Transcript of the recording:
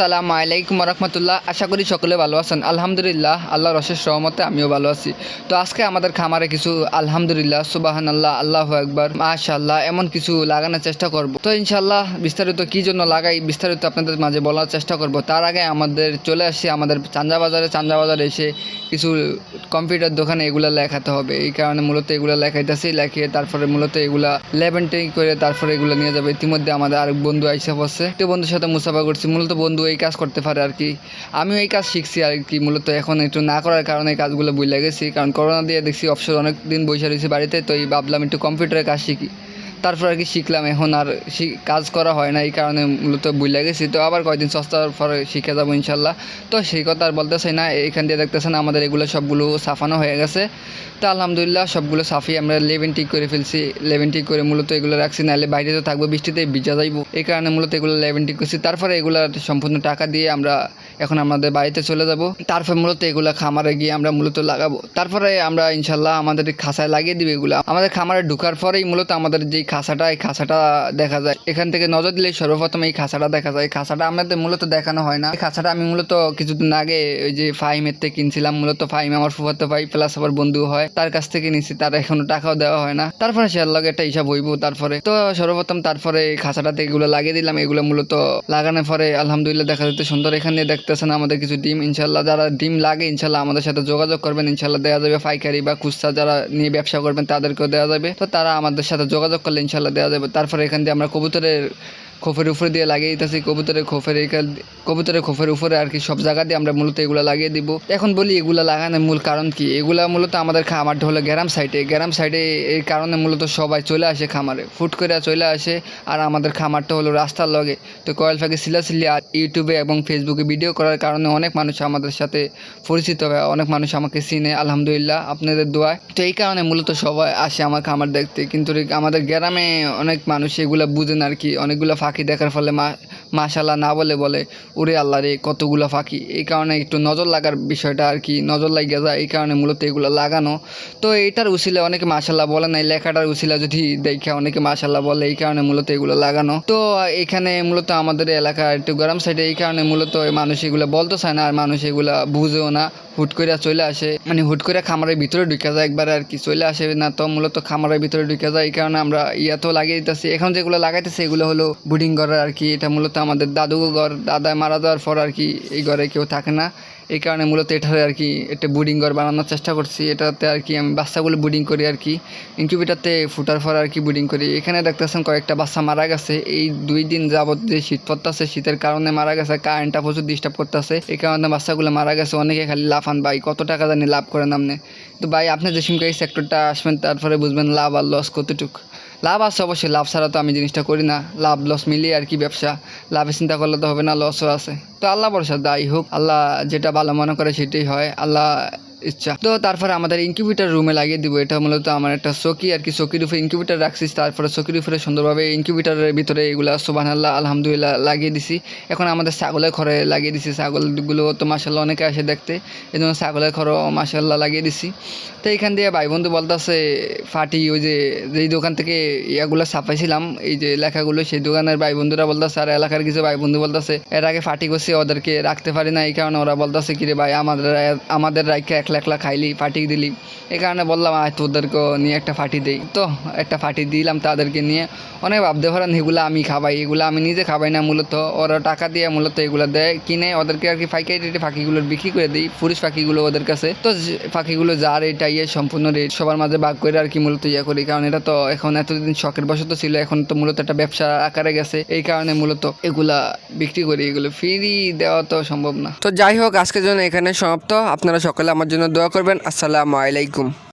আসসালামু আলাইকুম রহমতুল্লাহ আশা করি সকলে ভালো আছেন। আলহামদুলিল্লাহ আল্লাহ অশেষ সহমতে আমিও ভালো আছি। তো আজকে আমাদের খামারে কিছু আলহামদুলিল্লাহ সুবাহান আল্লাহ আল্লাহ একবার মাশাল্লাহ এমন কিছু লাগানোর চেষ্টা করব। তো ইনশাল্লাহ বিস্তারিত কী জন্য লাগাই, বিস্তারিত আপনাদের মাঝে বলার চেষ্টা করব। তার আগে আমাদের চলে আসি আমাদের চান্দা বাজারে। চান্দা বাজারে এসে কিছু কম্পিউটার দোকানে এগুলো লেখাতে হবে। এই কারণে মূলত এগুলো লেখাইতেছি, লেখিয়ে তারপরে মূলত এগুলা লেভেনটিং করে তারপরে এগুলো নিয়ে যাবে। ইতিমধ্যে আমাদের আরেক বন্ধু আইসা বসছে একটি বন্ধুর সাথে মুসাফা করছি। মূলত বন্ধু এই কাজ করতে পারে আর কি। আমিও এই কাজ শিখছি আর কি। মূলত এখন একটু না করার কারণে এই কাজগুলো বুঝলে গেছি। কারণ করোনা দিয়ে দেখছি অবসর অনেক দিন বসে রয়েছি বাড়িতে, তো এই ভাবলাম একটু কম্পিউটারের কাজ শিখি। তারপর আর কি শিখলাম, এখন আর কাজ করা হয় না, এই কারণে মূলত বুঝলে গেছি। তো আবার কয়েকদিন সস্তার পরে শিখে যাব ইনশাল্লাহ। তো সেই কথা আর বলতে চাই না, এখান দিয়ে দেখতেছেন আমাদের এগুলো সবগুলো সাফানো হয়ে গেছে। তো আলহামদুলিল্লাহ সবগুলো সাফি আমরা লেভেন টিক করে ফেলছি লেভেন টিক করে মূলত এগুলো রাখছি, নাহলে বাইরে তো থাকব বৃষ্টিতে ভিজা যাইবো। এই কারণে মূলত এগুলো লেভেন টিক করছি। তারপরে এগুলো সম্পূর্ণ টাকা দিয়ে আমরা এখন আমাদের বাড়িতে চলে যাব। তারপর মূলত এগুলো খামারে গিয়ে আমরা মূলত লাগাবো। তারপরে আমরা ইনশাল্লাহ আমাদের খাঁচায় লাগিয়ে দিবে এগুলো। আমাদের খামারে ঢুকার পরেই মূলত আমাদের যে খাঁচাটা, এই খাঁচাটা দেখা যায়। এখান থেকে নজর দিলে সর্বপ্রথম এই খাঁচাটা দেখা যায়। খাঁচাটা আমাদের মূলত দেখানো হয় না। খাঁচাটা আমি মূলত কিছুদিন আগে ওই যে ফাইমের থেকে কিনছিলাম। মূলত ফাইম আমার ফুফাতো ভাই প্লাস আমার বন্ধু হয়। তার কাছ থেকে নিছি তার এখনও টাকাও দেওয়া হয় না। তারপরে সে লগে একটা হিসাব হইব তারপরে। তো সর্বপ্রথম তারপরে খাঁচাটাতে এগুলো লাগিয়ে দিলাম। এগুলো মূলত লাগানোর পরে আলহামদুলিল্লাহ দেখা যাচ্ছে সুন্দর। এখানে দেখতেছেন আমাদের কিছু ডিম। ইনশাল্লাহ যারা ডিম লাগে ইনশাল্লাহ আমাদের সাথে যোগাযোগ করবেন। ইনশাল্লাহ দেওয়া যাবে পাইকারি বা খুচরা যারা নিয়ে ব্যবসা করবেন, তাদেরকেও দেওয়া যাবে। তো তারা আমাদের সাথে যোগাযোগ করলে ইনশাল্লাহ দেওয়া যাবে। তারপরে এখান দিয়ে আমরা কবুতরের খোফের উপরে দিয়ে লাগিয়ে দিতেছি, কবুতরের এখান কবুতরের খোফের উপরে আর কি সব জায়গা দিয়ে আমরা মূলত এগুলো লাগিয়ে দিব। এখন বলি এগুলা লাগানোর মূল কারণ কি? এগুলা মূলত আমাদের খামারটা হলো গ্রাম সাইডে। গ্রাম সাইডে এই কারণে মূলত সবাই চলে আসে খামারে। ফুট করে চলে আসে আর আমাদের খামারটা হলো রাস্তার লগে। তো কয়েল ফাঁকে সিলাসিলি আর ইউটিউবে এবং ফেসবুকে ভিডিও করার কারণে অনেক মানুষ আমাদের সাথে পরিচিত হয় অনেক মানুষ আমাকে চিনে, আলহামদুলিল্লাহ আপনাদের দোয়ায়। তো এই কারণে মূলত সবাই আসে আমার খামার দেখতে। কিন্তু আমাদের গ্রামে অনেক মানুষ এগুলো বুঝেন আর কি, অনেকগুলো ফাঁকি দেখার ফলে মা মাশাল্লাহ না বলে বলে ওরে আল্লাহ রে কতগুলো ফাঁকি। এই কারণে একটু নজর লাগার বিষয়টা আর কি, নজর লাগিয়ে যায়। এই কারণে মূলত এগুলো লাগানো। তো এইটার উচিলে অনেকে মাশাল্লাহ বলে না এই লেখাটার উচিলা যদি দেখে অনেকে মাশাল্লাহ বলে, এই কারণে মূলত এগুলো লাগানো। তো এখানে মূলত আমাদের এলাকা একটু গরম সাইডে এই কারণে মূলত মানুষ এগুলো বলতে চায় না, আর মানুষ এগুলা বুঝেও না। হুট করে চলে আসে। মানে হুট করে খামারের ভিতরে ঢুকে যায় একবার আর কি চলে আসে না তো মূলত খামারের ভিতরে ঢুকে যায়, এই কারণে আমরা ইয়াতেও লাগিয়ে দিতেছি। এখন যেগুলো লাগাইতেছে, এগুলো হলো বুডিং ঘর আর কি, এটা মূলত আমাদের দাদু ঘর দাদা মারা যাওয়ার পর আর কি এই ঘরে কেউ থাকে না। এই কারণে মূলত এটারে আর কি একটা বুডিং ঘর বানানোর চেষ্টা করছি। এটাতে আর কি আমি বাচ্চাগুলো বুডিং করি আর কি। ইনকিউবেটারতে ফুটার পর আর কি বুডিং করি। এখানে দেখতেছেন কয়েকটা বাচ্চা মারা গেছে। এই দুই দিন যাবত যে শীত পড়তেছে, শীতের কারণে মারা গেছে কারেন্টটা প্রচুর ডিস্টার্ব করতেছে। এই কারণে বাচ্চাগুলো মারা গেছে। অনেকে খালি লাফান, ভাই, কত টাকা জানি লাভ করেন আপনি? তো ভাই, আপনি যে সিমকে এই সেক্টরটা আসবেন, তারপরে বুঝবেন লাভ আর লস কতটুকু। লাভ আছে অবশ্যই, লাভ ছাড়া তো আমি জিনিসটা করি না। লাভ লস মিলিয়ে আর কি ব্যবসা। লাভে চিন্তা করলে তো হবে না লসও আছে। তো আল্লাহ ভরসা দায়ী হোক, আল্লাহ যেটা ভালো মনে করে সেটাই হয়। আল্লাহ ইচ্ছা। তো তারপরে আমাদের ইনকিউবেটার রুমে লাগিয়ে দিব। এটা মূলত আমার একটা চকি আর কি চকির উপরে ইনকিউবেটার রাখছি তারপরে চকির উপরে সুন্দরভাবে ইনকিউবেটারের ভিতরে এগুলা সোবান আল্লাহ আলহামদুলিল্লাহ লাগিয়ে দিছি। এখন আমাদের ছাগলের ঘরে লাগিয়ে দিছি। ছাগলগুলো তো মাসাল্লাহ অনেকে আসে দেখতে। এই জন্য ছাগলের ঘরও মাসাল্লাহ লাগিয়ে দিছি। তো এখান দিয়ে ভাই বন্ধু বলতেছে, ফাটি ওই যে, যেই দোকান থেকে ইয়াগুলো ছাপাইছিলাম, এই যে লেখাগুলো, সেই দোকানের ভাই বন্ধুরা বলতেছে, আর এলাকার কিছু ভাই বন্ধু বলতেছে, এর আগে ফাটি করছি, ওদেরকে রাখতে পারি না, এই কারণে ওরা বলতেছে, কিরে ভাই, আমাদের আমাদের রাইখে একলা একলা খাইলি ফাটি দিলি। এই কারণে বললাম, আয়, তোদেরকেও নিয়ে একটা ফাটি দেই। তো একটা ফাটি দিলাম তাদেরকে নিয়ে। অনেক ভাবতে পারেন, এগুলো আমি খাবাই, এগুলো আমি নিজে খাবাই না মূলত। ওরা টাকা দিয়ে মূলত এগুলো দেয়, কিনে ওদেরকে আর কি পাইকারি রেটে পাখিগুলো বিক্রি করে দিই, পুরুষ পাখিগুলো ওদের কাছে। তো পাখিগুলো যা রেট ইয়ে সম্পূর্ণ রেট সবার মাঝে ভাগ করে আর কি মূলত ইয়ে করি। কারণ এটা তো এখন এতদিন শখের বশত ছিল, এখন তো মূলত একটা ব্যবসা আকারে গেছে। এই কারণে মূলত এগুলা বিক্রি করি, এগুলো ফ্রি দেওয়া তো সম্ভব না। তো যাই হোক, আজকের জন্য এখানে সমাপ্ত। আপনারা সকলে আমার জন্য দোয়া করবেন। আসসালামু আলাইকুম।